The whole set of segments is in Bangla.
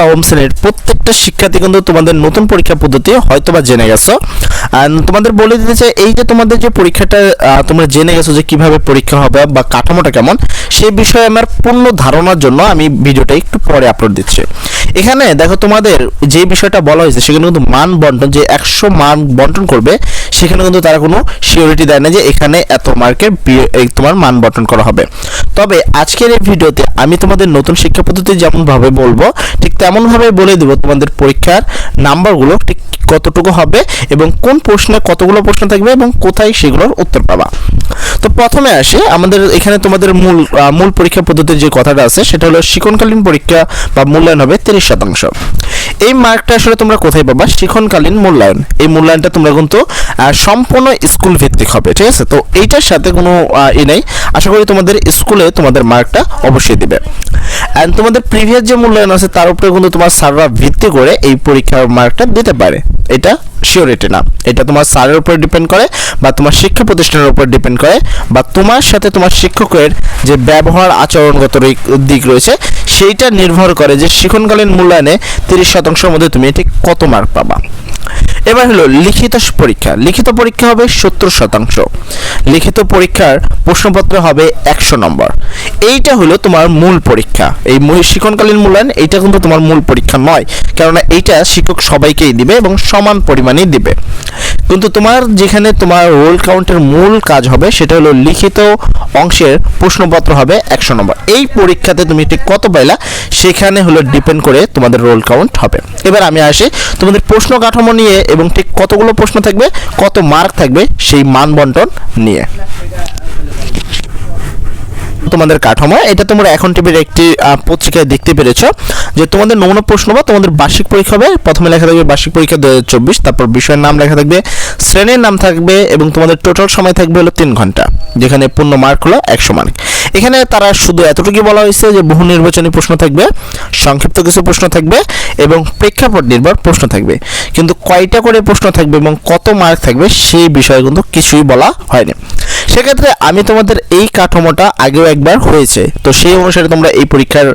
নবম শ্রেণির প্রত্যেকটা শিক্ষার্থী কিন্তু তোমাদের নতুন পরীক্ষা পদ্ধতি হয়তো বা জেনে গেছো। আর তোমাদের বলে দিতে চাই, এই যে তোমাদের যে পরীক্ষাটা তোমরা জেনে গেছো যে কীভাবে পরীক্ষা হবে বা কাঠামোটা কেমন সেই বিষয়ে আমার পূর্ণ ধারণার জন্য আমি ভিডিওটা একটু পরে আপলোড দিচ্ছি। এখানে দেখো তোমাদের যে বিষয়টা বলা হয়েছে, সেখানে কিন্তু মান বন্টন, যে একশো মান বন্টন করবে, সেখানে কিন্তু তারা কোনো সিওরিটি দেয় না যে এখানে এত মার্কের তোমার মান বন্টন করা হবে। তবে আজকের এই ভিডিওতে আমি তোমাদের নতুন শিক্ষা পদ্ধতি যেমনভাবে বলব, ঠিক তেমনভাবে বলে দেবো তোমাদের পরীক্ষার নাম্বারগুলো, ঠিক কতটুকু হবে এবং কোন প্রশ্নে কতগুলো প্রশ্ন থাকবে এবং কোথায় সেগুলোর উত্তর পাবা। তো প্রথমে আসি, আমাদের এখানে তোমাদের মূল মূল পরীক্ষা পদ্ধতির যে কথাটা আছে, সেটা হলো শিক্ষণকালীন পরীক্ষা বা মূল্যায়ন হবে তিরিশ শতাংশ। এই মার্কটা আসলে তোমরা কোথায় পাবা? শিক্ষণকালীন মূল্যায়ন। এই মূল্যায়নটা তোমরা কিন্তু সম্পূর্ণ স্কুল ভিত্তিক হবে, ঠিক আছে? তো এইটার সাথে কোনো ই নেই। আশা করি তোমাদের স্কুলে তোমাদের মার্কটা অবশ্যই দিবে। অ্যান্ড তোমাদের প্রিভিয়াস যে মূল্যায়ন আছে, তার উপরে কিন্তু তোমার স্যাররা ভিত্তি করে এই পরীক্ষার মার্কটা দিতে পারে। এটা শিওরিটি না। এটা তোমার স্যারের উপর ডিপেন্ড করে বা তোমার শিক্ষা প্রতিষ্ঠানের উপর ডিপেন্ড করে বা তোমার সাথে তোমার শিক্ষকের যে ব্যবহার আচরণগত দিক রয়েছে, সেইটা নির্ভর করে যে শিক্ষণকালীন মূল্যায়নে তিরিশ শতাংশের মধ্যে তুমি এটি কত মার্ক পাবা। এবার হলো লিখিত পরীক্ষা। লিখিত পরীক্ষা হবে সত্তর শতাংশ। লিখিত পরীক্ষার প্রশ্নপত্র হবে একশো নম্বর। এইটা হলো তোমার মূল পরীক্ষা। এই শিক্ষণকালীন মূল্যায়ন, এইটা কিন্তু তোমার মূল পরীক্ষা নয়। কেননা এইটা শিক্ষক সবাইকেই দিবে এবং সমান পরিমাণেই দিবে। কিন্তু তোমার যেখানে তোমার রোল কাউন্টের মূল কাজ হবে, সেটা হলো লিখিত অংশের প্রশ্নপত্র হবে একশো নম্বর। এই পরীক্ষাতে তুমি ঠিক কত পাইলা, সেখানে হলো ডিপেন্ড করে তোমাদের রোল কাউন্ট হবে। এবার আমি আসি, তোমাদের প্রশ্ন কাঠামো নিয়ে এবং ঠিক কতগুলো প্রশ্ন থাকবে, কত মার্ক থাকবে সেই মান বন্টন নিয়ে। তোমাদের কাঠামো, এটা তোমরা এখন টিভির একটি পত্রিকায় দেখতে পেরেছ, যে তোমাদের নমুনা প্রশ্ন বা তোমাদের বার্ষিক পরীক্ষা হবে, প্রথমে লেখা থাকবে বার্ষিক পরীক্ষা দু হাজার চব্বিশ, তারপর বিষয়ের নাম লেখা থাকবে, শ্রেণির নাম থাকবে, এবং তোমাদের টোটাল সময় থাকবে হলো তিন ঘণ্টা, যেখানে পূর্ণ মার্ক হলো একশো মার্ক এখানে তারা শুধু এতটুকুই বলা হয়েছে যে বহু নির্বাচনী প্রশ্ন থাকবে, সংক্ষিপ্ত কিছু প্রশ্ন থাকবে, এবং প্রেক্ষাপট নির্ভর প্রশ্ন থাকবে। কিন্তু কয়টা করে প্রশ্ন থাকবে এবং কত মার্ক থাকবে, সেই বিষয়ে কিন্তু কিছুই বলা হয়নি। সেক্ষেত্রে আমি তোমাদের এই কাঠামোটা আগেও একবার হয়েছে। তো সেই অনুসারে তোমরা এই পরীক্ষার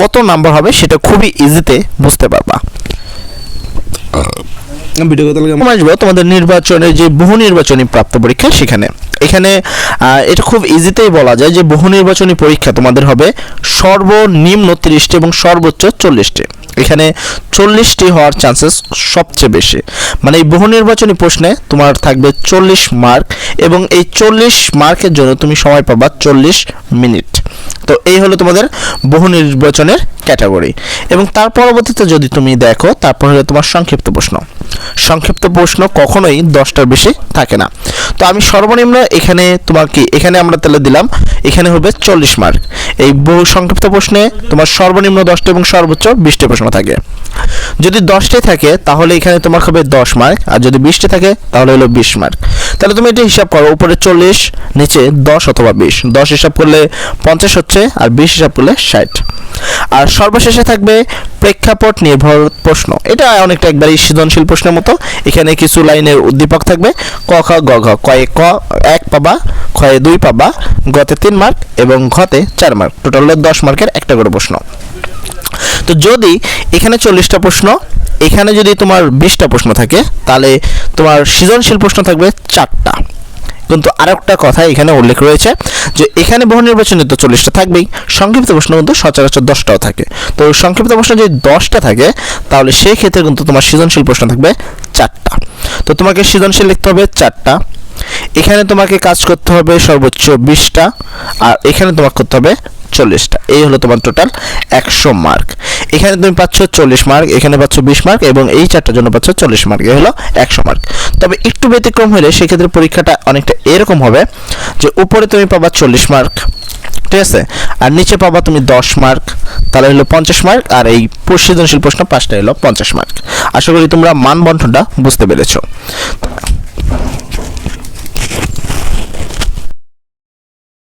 কত নাম্বার হবে সেটা খুবই ইজিতে বুঝতে পারবা। ভিডিও কথা আসব তোমাদের নির্বাচনের যে বহু নির্বাচনী প্রাপ্ত পরীক্ষা সেখানে। এখানে এটা খুব ইজিতেই বলা যায় যে বহু নির্বাচনী পরীক্ষা তোমাদের হবে সর্বনিম্ন তিরিশটি এবং সর্বোচ্চ চল্লিশটি। এখানে চল্লিশটি হওয়ার চান্সেস সবচেয়ে বেশি। মানে এই বহু নির্বাচনী প্রশ্নে তোমার থাকবে চল্লিশ মার্ক এবং এই চল্লিশ মার্কের জন্য তুমি সময় পাবা চল্লিশ মিনিট। তো এই হলো তোমাদের বহু নির্বাচনের ক্যাটাগরি। এবং তার পরবর্তীতে যদি তুমি দেখো, তারপর হলো তোমার সংক্ষিপ্ত প্রশ্ন। সংক্ষিপ্ত প্রশ্ন কখনোই দশটার বেশি থাকে না। তো আমি সর্বনিম্ন এখানে তোমার কি এখানে আমরা তাহলে দিলাম, এখানে হবে চল্লিশ মার্ক এই বহু সংক্ষিপ্ত প্রশ্নে তোমার সর্বনিম্ন দশটা এবং সর্বোচ্চ বিশটি প্রশ্ন থাকে। যদি দশটাই থাকে, তাহলে এখানে তোমার হবে দশ মার্ক আর যদি বিশটি থাকে, তাহলে হলো বিশ মার্ক তাহলে তুমি এটা হিসাব করো, উপরে চল্লিশ, নিচে দশ অথবা বিশ। দশ হিসাব করলে পঞ্চাশ হচ্ছে আর বিশ হিসাব করলে ষাট। আর সর্বশেষে থাকবে প্রেক্ষাপট নির্ভর প্রশ্ন। এটা অনেকটা একবারই সৃজনশীল প্রশ্নের মতো। এখানে কিছু লাইনের উদ্দীপক থাকবে। ক, খ, গ, ঘ। কয়ে ক, এক পাবা খয়ে দুই পাবা, গতে তিন মার্ক এবং ঘতে চার মার্ক। টোটাল দশ মার্কের একটা করে প্রশ্ন। তো যদি এখানে চল্লিশটা প্রশ্ন এখানে যদি তোমার বিশটা প্রশ্ন থাকে, তাহলে তোমার সৃজনশীল প্রশ্ন থাকবে চারটা। কিন্তু আরেকটা কথা এখানে উল্লেখ রয়েছে যে, এখানে বহু নির্বাচনে তো চল্লিশটা থাকবেই, সংক্ষিপ্ত প্রশ্ন কিন্তু সচরাচর দশটাও থাকে। তো সংক্ষিপ্ত প্রশ্ন যদি দশটা থাকে, তাহলে সেই ক্ষেত্রে কিন্তু তোমার সৃজনশীল প্রশ্ন থাকবে চারটা। তো তোমাকে সৃজনশীল লিখতে হবে চারটা। এখানে তোমাকে কাজ করতে হবে সর্বোচ্চ বিশটা, আর এখানে তোমাকে করতে হবে চল্লিশটা। এই হলো তোমার টোটাল একশো মার্ক। এখানে তুমি পাচ্ছ চল্লিশ মার্ক এখানে পাচ্ছ বিশ মার্ক এবং এই চারটার জন্য পাচ্ছ চল্লিশ মার্ক এই হলো একশো মার্ক তবে একটু ব্যতিক্রম হলে সেক্ষেত্রে পরীক্ষাটা অনেকটা এরকম হবে যে উপরে তুমি পাবা চল্লিশ মার্ক ঠিক আছে? আর নিচে পাবা তুমি দশ মার্ক তাহলে হলো পঞ্চাশ মার্ক আর এই সৃজনশীল প্রশ্ন পাঁচটা হলো পঞ্চাশ মার্ক আশা করি তোমরা মান বন্টনটা বুঝতে পেরেছ।